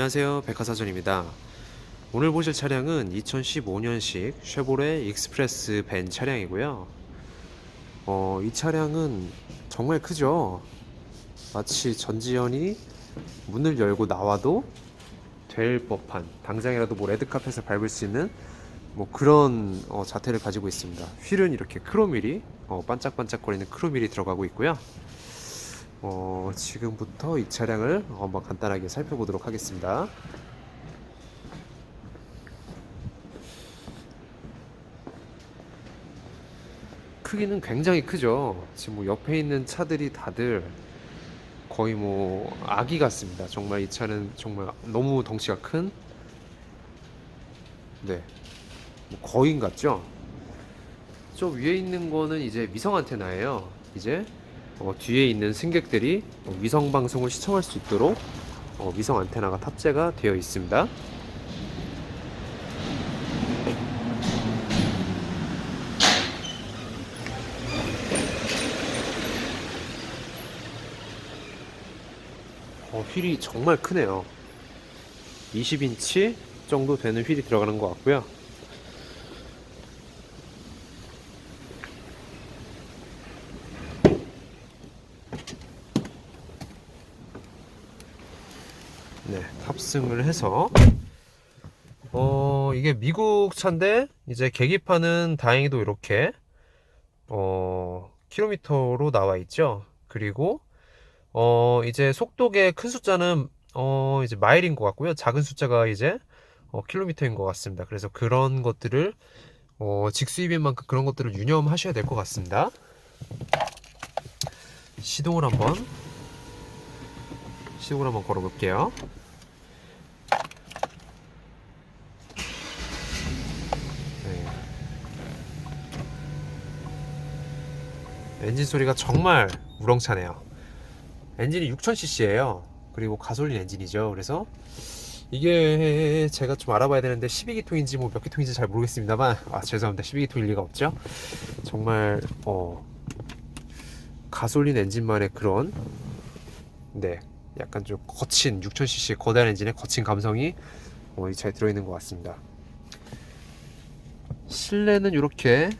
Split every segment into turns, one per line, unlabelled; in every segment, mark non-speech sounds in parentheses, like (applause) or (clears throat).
안녕하세요. 백화사전입니다. 오늘 보실 차량은 2015년식 쉐보레 익스프레스 벤 차량이고요. 어, 이 차량은 정말 크죠? 마치 전지현이 문을 열고 나와도 될 법한 당장이라도 뭐 레드카펫을 밟을 수 있는 뭐 그런 어, 자태를 가지고 있습니다. 휠은 이렇게 크로밀이 어, 반짝반짝거리는 크로밀이 들어가고 있고요 어, 지금부터 이 차량을 한번 간단하게 살펴보도록 하겠습니다. 크기는 굉장히 크죠. 지금 뭐 옆에 있는 차들이 다들 거의 뭐 아기 같습니다. 정말 이 차는 정말 너무 덩치가 큰 네. 뭐 거인 같죠? 저 위에 있는 거는 이제 위성 안테나예요. 이제 어, 뒤에 있는 승객들이 어, 위성 방송을 시청할 수 있도록 어, 위성 안테나가 탑재가 되어 있습니다. 어, 휠이 정말 크네요. 20인치 정도 되는 휠이 들어가는 것 같고요. 네, 탑승을 해서 어, 이게 미국 차인데 이제 계기판은 다행히도 이렇게 어, 킬로미터로 나와 있죠. 그리고 어, 이제 속도계 큰 숫자는 어, 이제 마일인 것 같고요. 작은 숫자가 이제 어, 킬로미터인 것 같습니다. 그래서 그런 것들을 어, 직수입인 만큼 그런 것들을 유념하셔야 될 것 같습니다. 시동을 한번 시동을 한번 걸어볼게요. 엔진 소리가 정말 우렁차네요. 엔진이 6000cc예요. 그리고 가솔린 엔진이죠. 그래서 이게 제가 좀 알아봐야 되는데 12기통인지 뭐 몇 기통인지 잘 모르겠습니다만 아 죄송합니다. 12기통일 리가 없죠. 정말 어 가솔린 엔진만의 그런 네 약간 좀 거친 6000cc 거대한 엔진의 거친 감성이 어, 이 차에 들어있는 것 같습니다. 실내는 이렇게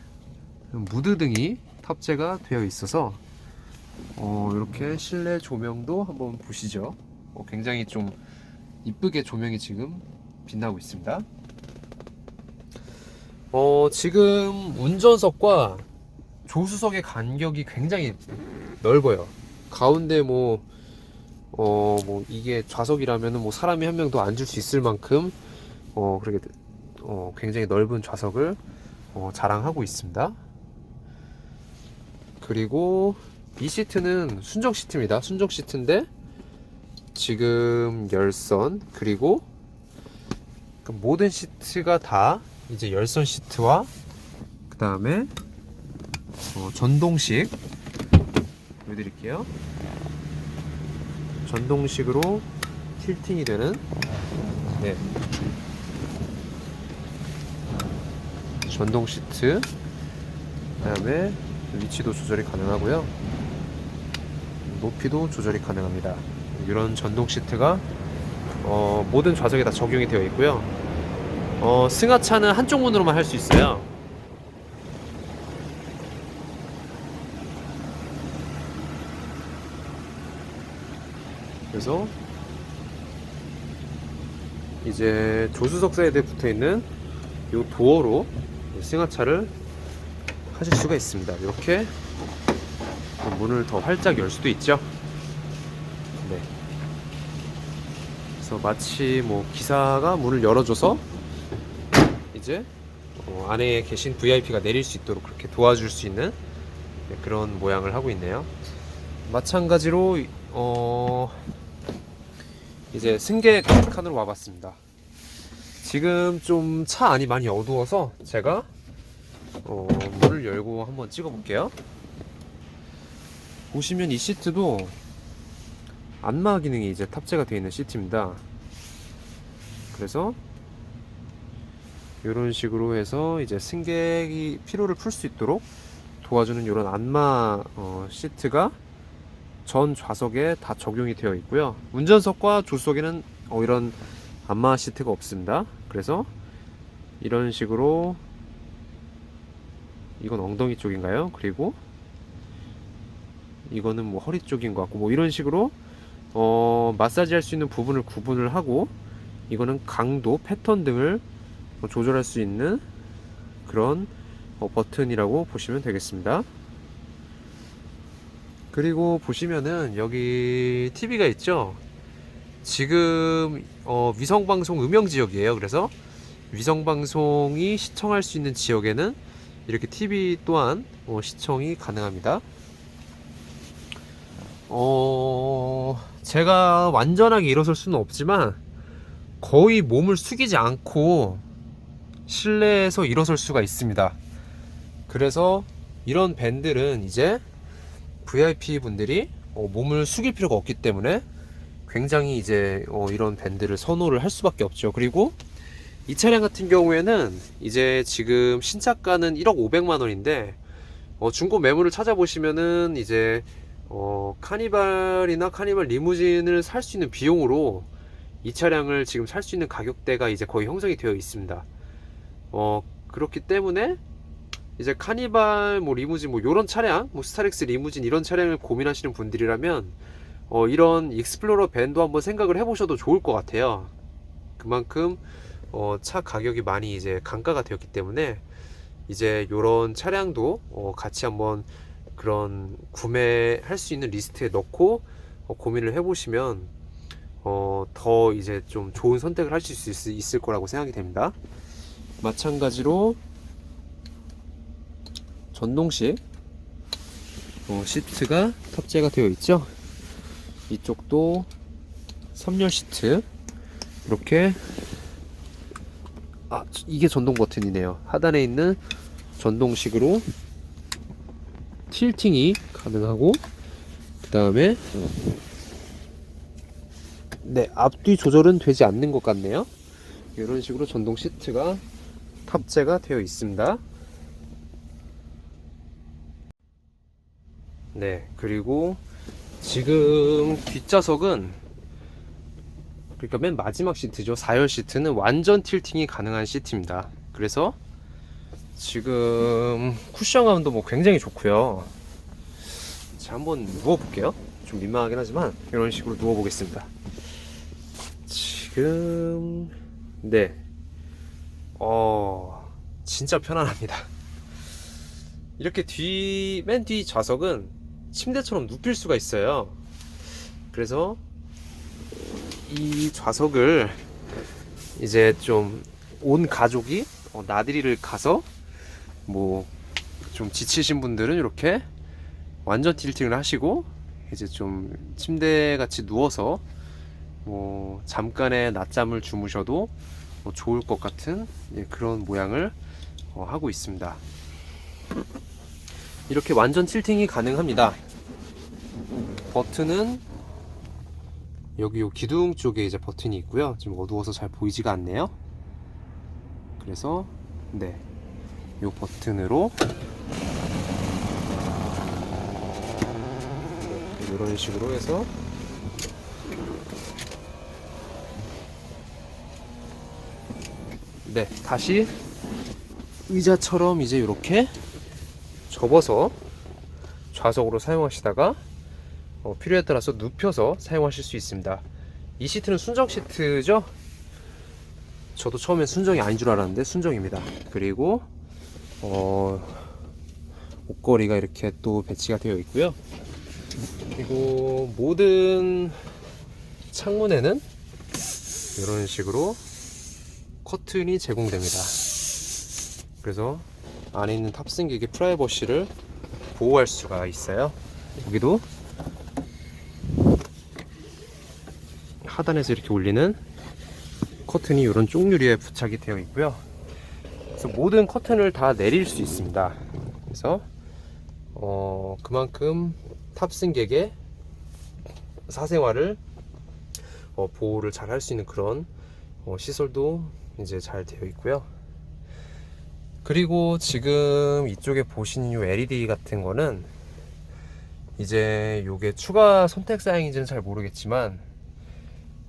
무드등이 탑재가 되어 있어서 어, 이렇게 실내 조명도 한번 보시죠. 어, 굉장히 좀 이쁘게 조명이 지금 빛나고 있습니다. 어, 지금 운전석과 조수석의 간격이 굉장히 넓어요. 가운데 뭐, 어, 뭐, 이게 좌석이라면은 뭐 사람이 한명더 앉을 수 있을 만큼, 어, 그렇게, 어, 굉장히 넓은 좌석을, 어, 자랑하고 있습니다. 그리고 이 시트는 순정 시트입니다. 순정 시트인데, 지금 열선, 그리고 그 모든 시트가 다 이제 열선 시트와, 그 다음에, 어, 전동식, 보여드릴게요. 전동식으로 틸팅이 되는 네. 전동 시트 그 다음에 위치도 조절이 가능하고요. 높이도 조절이 가능합니다. 이런 전동 시트가 어, 모든 좌석에 다 적용이 되어 있고요. 어, 승하차는 한쪽 문으로만 할 수 있어요. 그래서 이제 조수석 사이드에 붙어 있는 이 도어로 승하차를 하실 수가 있습니다. 이렇게 문을 더 활짝 열 수도 있죠. 네. 그래서 마치 뭐 기사가 문을 열어줘서 이제 어, 안에 계신 VIP가 내릴 수 있도록 그렇게 도와줄 수 있는 네, 그런 모양을 하고 있네요. 마찬가지로 어 이제 승객 칸으로 와봤습니다. 지금 좀 차 안이 많이 어두워서 제가 어, 문을 열고 한번 찍어 볼게요. 보시면 이 시트도 안마 기능이 이제 탑재가 되어 있는 시트입니다. 그래서 이런 식으로 해서 이제 승객이 피로를 풀 수 있도록 도와주는 이런 안마 어, 시트가 전 좌석에 다 적용이 되어 있고요. 운전석과 조수석에는 어, 이런 안마 시트가 없습니다. 그래서 이런 식으로 이건 엉덩이 쪽인가요? 그리고 이거는 뭐 허리 쪽인 것 같고 뭐 이런 식으로 어, 마사지 할 수 있는 부분을 구분을 하고 이거는 강도, 패턴 등을 어, 조절할 수 있는 그런 어, 버튼이라고 보시면 되겠습니다. 그리고 보시면은 여기 TV가 있죠. 지금 어, 위성방송 음영 지역이에요. 그래서 위성방송이 시청할 수 있는 지역에는 이렇게 TV 또한 어, 시청이 가능합니다. 어, 제가 완전하게 일어설 수는 없지만 거의 몸을 숙이지 않고 실내에서 일어설 수가 있습니다. 그래서 이런 밴들은 이제 VIP 분들이 어, 몸을 숙일 필요가 없기 때문에 굉장히 이제 어, 이런 밴드를 선호를 할 수밖에 없죠. 그리고 이 차량 같은 경우에는 이제 지금 신차가는 1억 500만 원인데 어, 중고 매물을 찾아보시면은 이제 어, 카니발이나 카니발 리무진을 살 수 있는 비용으로 이 차량을 지금 살 수 있는 가격대가 이제 거의 형성이 되어 있습니다. 어, 그렇기 때문에 이제 카니발 뭐 리무진 뭐 요런 차량 뭐 스타렉스 리무진 이런 차량을 고민하시는 분들이라면 어, 이런 익스플로러 밴도 한번 생각을 해보셔도 좋을 것 같아요. 그만큼 어, 차 가격이 많이 이제 강가가 되었기 때문에 이제 요런 차량도 어, 같이 한번 그런 구매할 수 있는 리스트에 넣고 어, 고민을 해보시면 어, 더 이제 좀 좋은 선택을 하실 수 있, 있을 거라고 생각이 됩니다. 마찬가지로 전동식 어, 시트가 탑재가 되어 있죠. 이쪽도 3열 시트 이렇게 아 이게 전동 버튼이네요. 하단에 있는 전동식으로 틸팅이 가능하고 그 다음에 네 앞뒤 조절은 되지 않는 것 같네요. 이런 식으로 전동 시트가 탑재가 되어 있습니다. 네, 그리고 지금 뒷좌석은 그러니까 맨 마지막 시트죠. 4열 시트는 완전 틸팅이 가능한 시트입니다. 그래서 지금 쿠션감도 뭐 굉장히 좋고요. 자, 한번 누워 볼게요. 좀 민망하긴 하지만 이런 식으로 누워 보겠습니다. 지금 네. 어, 진짜 편안합니다. 이렇게 뒤, 맨 뒤 좌석은 침대처럼 눕힐 수가 있어요. 그래서 이 좌석을 이제 좀 온 가족이 어, 나들이를 가서 뭐 좀 지치신 분들은 이렇게 완전 틸팅을 하시고 이제 좀 침대 같이 누워서 뭐 잠깐의 낮잠을 주무셔도 뭐 좋을 것 같은 예, 그런 모양을 어, 하고 있습니다. 이렇게 완전 틸팅이 가능합니다. 버튼은 여기 요 기둥 쪽에 이제 버튼이 있고요. 지금 어두워서 잘 보이지가 않네요. 그래서 네, 요 버튼으로 이런 식으로 해서 네, 다시 의자처럼 이제 이렇게 접어서 좌석으로 사용하시다가 어, 필요에 따라서 눕혀서 사용하실 수 있습니다. 이 시트는 순정 시트죠? 저도 처음엔 순정이 아닌 줄 알았는데 순정입니다. 그리고 어, 옷걸이가 이렇게 또 배치가 되어 있고요. 그리고 모든 창문에는 이런 식으로 커튼이 제공됩니다. 그래서 안에 있는 탑승객의 프라이버시를 보호할 수가 있어요. 여기도 하단에서 이렇게 올리는 커튼이 이런 쪽유리에 부착이 되어 있고요. 그래서 모든 커튼을 다 내릴 수 있습니다. 그래서 어, 그만큼 탑승객의 사생활을 어, 보호를 잘 할 수 있는 그런 어, 시설도 이제 잘 되어 있고요. 그리고 지금 이쪽에 보시는 이 LED 같은 거는 이제 요게 추가 선택 사양인지는 잘 모르겠지만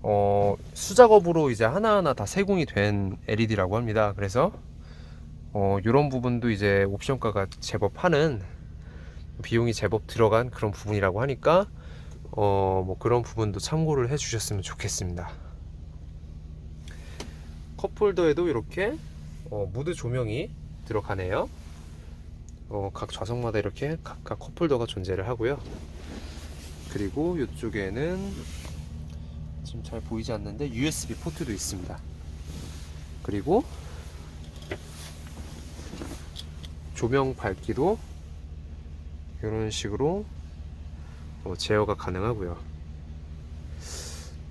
어, 수작업으로 이제 하나하나 다 세공이 된 LED라고 합니다. 그래서 어, 이런 부분도 이제 옵션가가 제법 하는 비용이 제법 들어간 그런 부분이라고 하니까 어, 뭐 그런 부분도 참고를 해 주셨으면 좋겠습니다. 컵홀더에도 이렇게 어, 무드 조명이 들어가네요. 어, 각 좌석마다 이렇게 각각 컵홀더가 존재를 하고요. 그리고 이쪽에는 지금 잘 보이지 않는데 USB 포트도 있습니다. 그리고 조명 밝기도 이런 식으로 어, 제어가 가능하고요.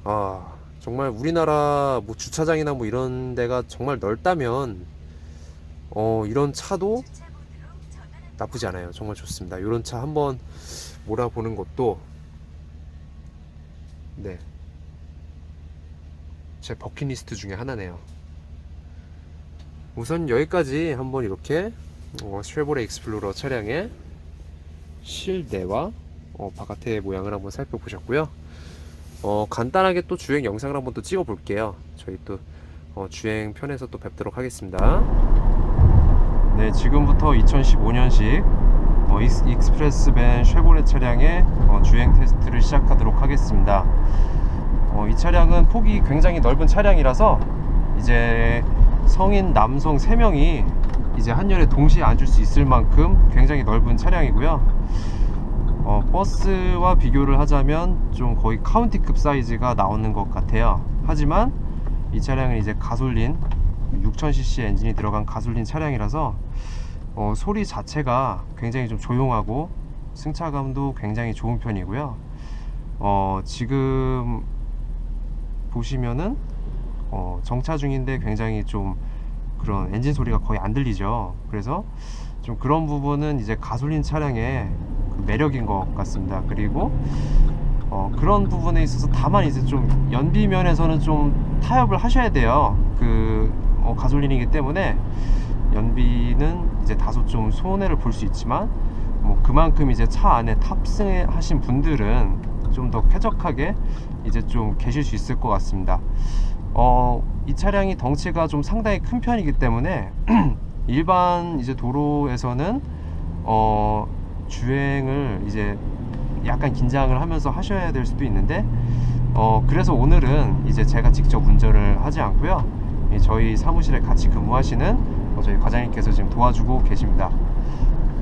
아 정말 우리나라 뭐 주차장이나 뭐 이런 데가 정말 넓다면 어 이런 차도 나쁘지 않아요. 정말 좋습니다. 이런 차 한번 몰아보는 것도 네. 제 버킷리스트 중에 하나네요. 우선 여기까지 한번 이렇게 어, 쉐보레 익스플로러 차량의 실내와 어, 바깥의 모양을 한번 살펴보셨고요. 어, 간단하게 또 주행 영상을 한번 또 찍어 볼게요. 저희 또 어, 주행 편에서 또 뵙도록 하겠습니다. 네, 지금부터 2015년식 어, 익스, 익스프레스 밴 쉐보레 차량의 어, 주행 테스트를 시작하도록 하겠습니다. 어, 이 차량은 폭이 굉장히 넓은 차량이라서 이제 성인 남성 3명이 이제 한열에 동시에 앉을 수 있을 만큼 굉장히 넓은 차량이고요. 어, 버스와 비교를 하자면 좀 거의 카운티급 사이즈가 나오는 것 같아요. 하지만 이 차량은 이제 가솔린 6000cc 엔진이 들어간 가솔린 차량이라서 어, 소리 자체가 굉장히 좀 조용하고 승차감도 굉장히 좋은 편이고요. 어, 지금 보시면은 어, 정차 중인데 굉장히 좀 그런 엔진 소리가 거의 안 들리죠. 그래서 좀 그런 부분은 이제 가솔린 차량의 그 매력인 것 같습니다. 그리고 어, 그런 부분에 있어서 다만 이제 좀 연비 면에서는 좀 타협을 하셔야 돼요. 그 어, 가솔린이기 때문에 연비는 이제 다소 좀 손해를 볼 수 있지만 뭐 그만큼 이제 차 안에 탑승하신 분들은 좀 더 쾌적하게 이제 좀 계실 수 있을 것 같습니다. 어, 이 차량이 덩치가 좀 상당히 큰 편이기 때문에 (clears throat) 일반 이제 도로에서는 어, 주행을 이제 약간 긴장을 하면서 하셔야 될 수도 있는데 어, 그래서 오늘은 이제 제가 직접 운전을 하지 않고요. 이 저희 사무실에 같이 근무하시는 어, 저희 과장님께서 지금 도와주고 계십니다.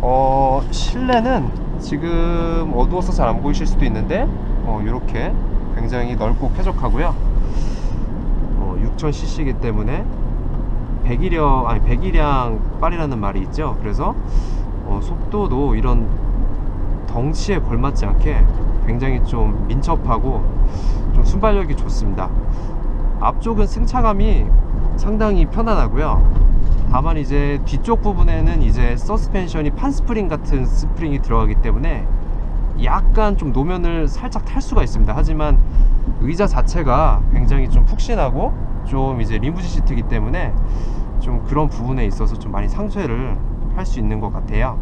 어, 실내는 지금 어두워서 잘 안 보이실 수도 있는데 어, 이렇게 굉장히 넓고 쾌적하고요. 어, 6000cc이기 때문에 배기량 아니 배기량 빨이라는 말이 있죠. 그래서 어, 속도도 이런 덩치에 걸맞지 않게 굉장히 좀 민첩하고 좀 순발력이 좋습니다. 앞쪽은 승차감이 상당히 편안하고요. 다만 이제 뒤쪽 부분에는 이제 서스펜션이 판스프링 같은 스프링이 들어가기 때문에 약간 좀 노면을 살짝 탈 수가 있습니다. 하지만 의자 자체가 굉장히 좀 푹신하고 좀 이제 리무진 시트이기 때문에 좀 그런 부분에 있어서 좀 많이 상쇄를 할 수 있는 것 같아요.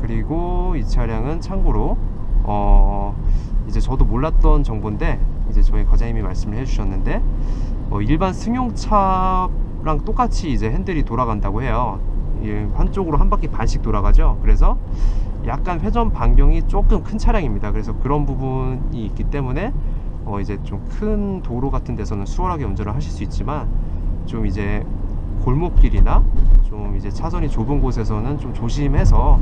그리고 이 차량은 참고로 어 이제 저도 몰랐던 정보인데 이제 저희 과장님이 말씀을 해주셨는데 어 일반 승용차 랑 똑같이 이제 핸들이 돌아간다고 해요. 예, 한쪽으로 한 바퀴 반씩 돌아가죠. 그래서 약간 회전 반경이 조금 큰 차량입니다. 그래서 그런 부분이 있기 때문에 어 이제 좀 큰 도로 같은 데서는 수월하게 운전을 하실 수 있지만 좀 이제 골목길이나 좀 이제 차선이 좁은 곳에서는 좀 조심해서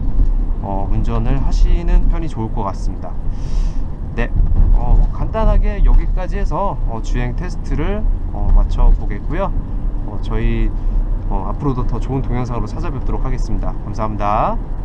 어, 운전을 하시는 편이 좋을 것 같습니다. 네, 어, 간단하게 여기까지 해서 어, 주행 테스트를 어, 마쳐 보겠고요. 어, 저희 어, 앞으로도 더 좋은 동영상으로 찾아뵙도록 하겠습니다. 감사합니다.